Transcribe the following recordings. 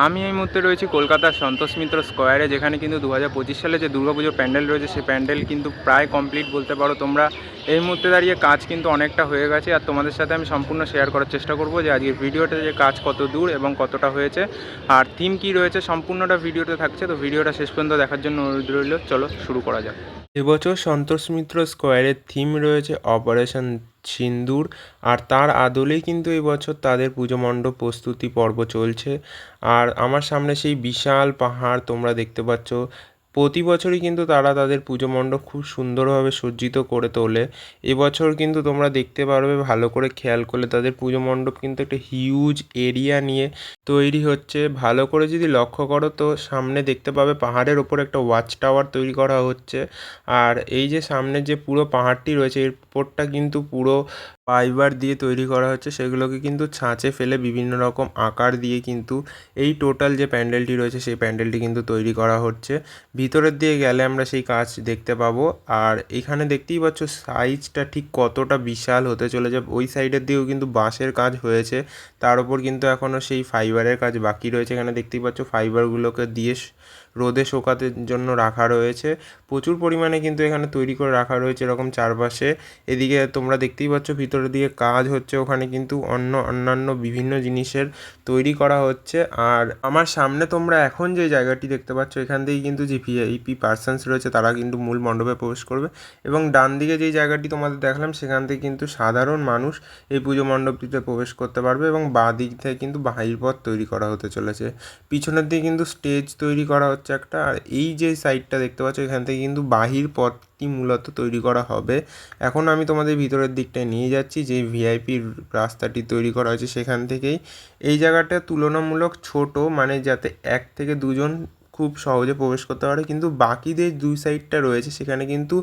আমি এই মুহূর্তে রয়েছি কলকাতার সন্তোষ মিত্র স্কোয়ারে, যেখানে কিন্তু দু হাজার পঁচিশ সালে যে দুর্গাপুজো প্যান্ডেল রয়েছে, সেই প্যান্ডেল কিন্তু প্রায় কমপ্লিট বলতে পারো তোমরা। এই মুহূর্তে দাঁড়িয়ে কাজ কিন্তু অনেকটা হয়ে গেছে, আর তোমাদের সাথে আমি সম্পূর্ণ শেয়ার করার চেষ্টা করব যে আজকের ভিডিওটা যে কাজ কত দূর এবং কতটা হয়েছে। আর থিম কি রয়েছে সম্পূর্ণটা ভিডিওতে থাকছে, তো ভিডিওটা শেষ পর্যন্ত দেখার জন্য অনুরোধ রইল। চলো শুরু করা যাক। এবছর সন্তোষ মিত্র স্কোয়ারের থিম রয়েছে অপারেশন সিন্দুর। আর তার আদলেই কিন্তু এবছর বছর তাদের পুজো মণ্ডপ প্রস্তুতি পর্ব চলছে। আর আমার সামনে সেই বিশাল পাহাড় তোমরা দেখতে পাচ্ছ। প্রতি বছরই কিন্তু তারা তাদের পুজো মণ্ডপ খুব সুন্দরভাবে সজ্জিত করে তোলে। এবছর কিন্তু তোমরা দেখতে পারবে ভালো করে খেয়াল করলে তাদের পুজো মণ্ডপ কিন্তু একটা হিউজ এরিয়া নিয়ে তৈরি হচ্ছে। ভালো করে যদি লক্ষ্য করো তো সামনে দেখতে পাবে পাহাড়ের ওপর একটা ওয়াচ টাওয়ার তৈরি করা হচ্ছে। আর এই যে সামনে যে পুরো পাহাড়টি রয়েছে, এর উপরটা কিন্তু পুরো ফাইবার দিয়ে তৈরি করা হচ্ছে। সেগুলোকে কিন্তু ছাঁচে ফেলে বিভিন্ন রকম আকার দিয়ে কিন্তু এই টোটাল যে প্যান্ডেলটি রয়েছে, সেই প্যান্ডেলটি কিন্তু তৈরি করা হচ্ছে। ভিতরের দিয়ে গেলে আমরা সেই কাজ দেখতে পাবো। আর এখানে দেখতেই পাচ্ছ সাইজটা ঠিক কতটা বিশাল হতে চলেছে। ওই সাইডের দিয়েও কিন্তু বাঁশের কাজ হয়েছে। তার উপর কিন্তু এখনও সেই ফাইবারের কাজ বাকি রয়েছে এখানে দেখতেই পাচ্ছ ফাইবারগুলোকে দিয়ে রোদে শোকাতে জন্য রাখা রয়েছে। প্রচুর পরিমাণে কিন্তু এখানে তৈরি করে রাখা রয়েছে এরকম চারপাশে। এদিকে তোমরা দেখতেই পাচ্ছ ভিতরের দিকে কাজ হচ্ছে, ওখানে কিন্তু অন্য অন্যান্য বিভিন্ন জিনিসের তৈরি করা হচ্ছে। আর আমার সামনে তোমরা এখন যে জায়গাটি দেখতে পাচ্ছ, এখান থেকেই কিন্তু যে ভিআইপি পার্সনস রয়েছে, তারা কিন্তু মূল মণ্ডপে প্রবেশ করবে। এবং ডান দিকে যেই জায়গাটি তোমাদের দেখালাম, সেখান থেকে কিন্তু সাধারণ মানুষ এই পুজো মণ্ডপটিতে প্রবেশ করতে পারবে এবং বাঁ দিক থেকে কিন্তু বাহির পথ তৈরি করা হতে চলেছে। পিছনের দিকে কিন্তু স্টেজ তৈরি করা একটা, আর এই যে সাইডটা দেখতে পাচ্ছ, এখান থেকে কিন্তু বাহির পথটি মূলত তৈরি করা হবে। এখন আমি তোমাদের ভিতরের দিকটায় নিয়ে যাচ্ছি, যে ভিআইপি রাস্তাটি তৈরি করা হয়েছে সেখান থেকেই। এই জায়গাটা তুলনামূলক ছোট মানে যাতে এক থেকে দুজন খুব সহজে প্রবেশ করতে পারে, কিন্তু বাকিদের দুই সাইডটা রয়েছে, সেখানে কিন্তু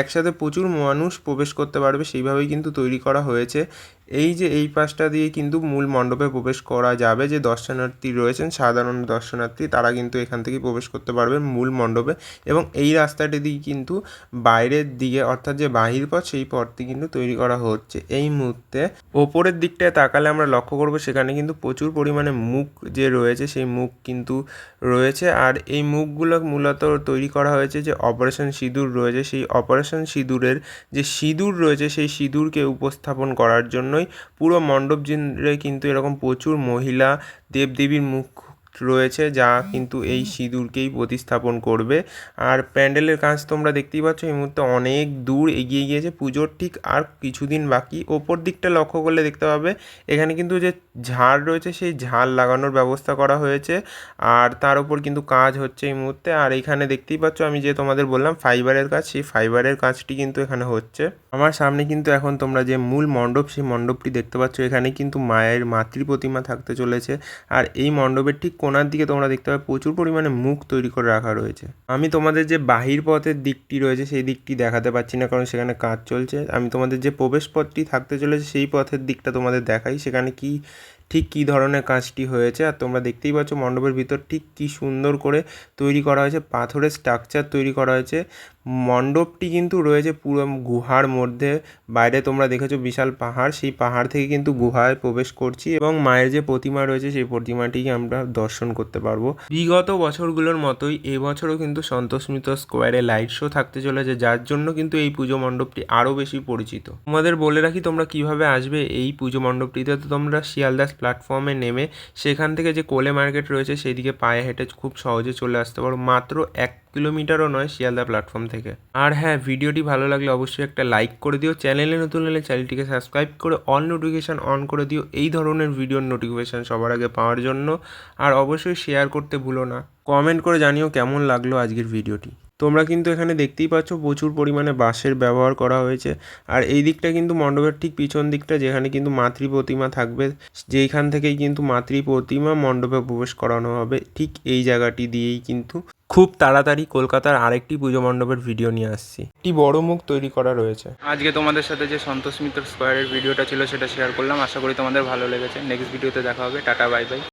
একসাথে প্রচুর মানুষ প্রবেশ করতে পারবে, সেইভাবেই কিন্তু তৈরি করা হয়েছে। এই যে এই পাশটা দিয়ে কিন্তু মূল মণ্ডপে প্রবেশ করা যাবে যে দর্শনার্থী রয়েছেন, সাধারণ দর্শনার্থী, তারা কিন্তু এখান থেকেই প্রবেশ করতে পারবেন মূল মণ্ডপে এবং এই রাস্তাটি দিয়ে কিন্তু বাইরের দিকে, অর্থাৎ যে বাহির পথ, সেই পথটি কিন্তু তৈরি করা হচ্ছে। এই মুহূর্তে ওপরের দিকটায় তাকালে আমরা লক্ষ্য করব সেখানে কিন্তু প্রচুর পরিমাণে মুখ যে রয়েছে, সেই মুখ কিন্তু রয়েছে। আর এই মুখগুলো মূলত তৈরি করা হয়েছে যে অপারেশন সিঁদুর রয়েছে। সেই অপারেশন সিঁদুরের যে সিঁদুর রয়েছে, সেই সিঁদুরকে উপস্থাপন করার জন্যই পুরো মণ্ডপ জুড়ে কিন্তু এরকম প্রচুর মহিলা দেবদেবীর মুখ রয়েছে যা কিন্তু এই সিঁদুরকেই প্রতিস্থাপন করবে। আর প্যান্ডেলের কাজ তোমরা দেখতেই পাচ্ছ, এই মুহূর্তে অনেক দূর এগিয়ে গিয়েছে পুজোর, ঠিক আর কিছুদিন বাকি। ওপর দিকটা লক্ষ্য করলে দেখতে পাবে, এখানে কিন্তু যে ঝাড় রয়েছে সেই ঝাড় লাগানোর ব্যবস্থা করা হয়েছে। আর তার উপর কিন্তু কাজ হচ্ছে এই মুহূর্তে। আর এখানে দেখতেই পাচ্ছ আমি যে তোমাদের বললাম, ফাইবারের কাজ, সেই ফাইবারের কাজটি কিন্তু এখানে হচ্ছে। আমার সামনে কিন্তু এখন তোমরা যে মূল মণ্ডপ, সেই মণ্ডপটি দেখতে পাচ্ছ, এখানে কিন্তু মায়ের মাতৃ প্রতিমা থাকতে চলেছে। আর এই মণ্ডপের ঠিক কোনার দিকে তোমরা দেখতে পাবে প্রচুর পরিমাণে মুখ তৈরি করে রাখা রয়েছে। আমি তোমাদের যে বাহির পথের দিকটি রয়েছে, সেই দিকটি দেখাতে পারছি না, কারণ সেখানে কাজ চলছে। আমি তোমাদের যে প্রবেশ পথটি থাকতে চলেছে, সেই পথের দিকটা তোমাদের দেখাই। সেখানে কি ঠিক কী ধরনের কাজটি হয়েছে আর তোমরা দেখতেই পাচ্ছ মণ্ডপের ভিতর ঠিক কী সুন্দর করে তৈরি করা হয়েছে, পাথরের স্ট্রাকচার তৈরি করা হয়েছে। মণ্ডপটি কিন্তু রয়েছে পুরো গুহার মধ্যে, বাইরে তোমরা দেখেছ বিশাল পাহাড়, সেই পাহাড় থেকে কিন্তু গুহায় প্রবেশ করছি এবং মায়ের যে প্রতিমা রয়েছে সেই প্রতিমাটিকে আমরা দর্শন করতে পারব। বিগত বছরগুলোর মতোই এবছরও কিন্তু সন্তোষ মিত্র স্কোয়ারে লাইট শো থাকতে চলেছে, যার জন্য কিন্তু এই পুজো মণ্ডপটি আরও বেশি পরিচিত। তোমাদের বলে রাখি তোমরা কীভাবে আসবে এই পুজো মণ্ডপটিতে, তো তোমরা শিয়ালদাস প্ল্যাটফর্মে নেমে সেখান থেকে যে কোলে মার্কেট রয়েছে সেদিকে পায়ে হেঁটে খুব সহজে চলে আসতে পারো। মাত্র এক কিলোমিটারও নয় শিয়ালদা প্ল্যাটফর্ম থেকে। আর হ্যাঁ ভিডিওটি ভালো লাগলে অবশ্যই একটা লাইক করে দিও। চ্যানেলে নতুন হলে চ্যানেলটিকে সাবস্ক্রাইব করে অল নোটিফিকেশান অন করে দিও। এই ধরনের ভিডিওর নোটিফিকেশান সবার আগে পাওয়ার জন্য। আর অবশ্যই শেয়ার করতে ভুলো না। কমেন্ট করে জানিও কেমন লাগল আজকের ভিডিওটি তোমরা কিন্তু এখানে দেখতেই পাচ্ছ প্রচুর পরিমাণে বাঁশের ব্যবহার করা হয়েছে। আর এই দিকটা কিন্তু মণ্ডপের ঠিক পিছন দিকটা, যেখানে কিন্তু মাতৃ প্রতিমা থাকবে, যেইখান থেকেই কিন্তু মাতৃ প্রতিমা মণ্ডপে প্রবেশ করানো হবে। ঠিক এই জায়গাটি দিয়েই কিন্তু খুব তাড়াতাড়ি কলকাতার আরেকটি পুজো মণ্ডপের ভিডিও নিয়ে আসছি। একটি বড় মুখ তৈরি করা রয়েছে। আজকে তোমাদের সাথে যে সন্তোষ মিত্র স্কোয়ারের ভিডিওটা ছিল, সেটা শেয়ার করলাম। আশা করি তোমাদের ভালো লেগেছে। নেক্সট ভিডিওতে দেখা হবে। Tata bye bye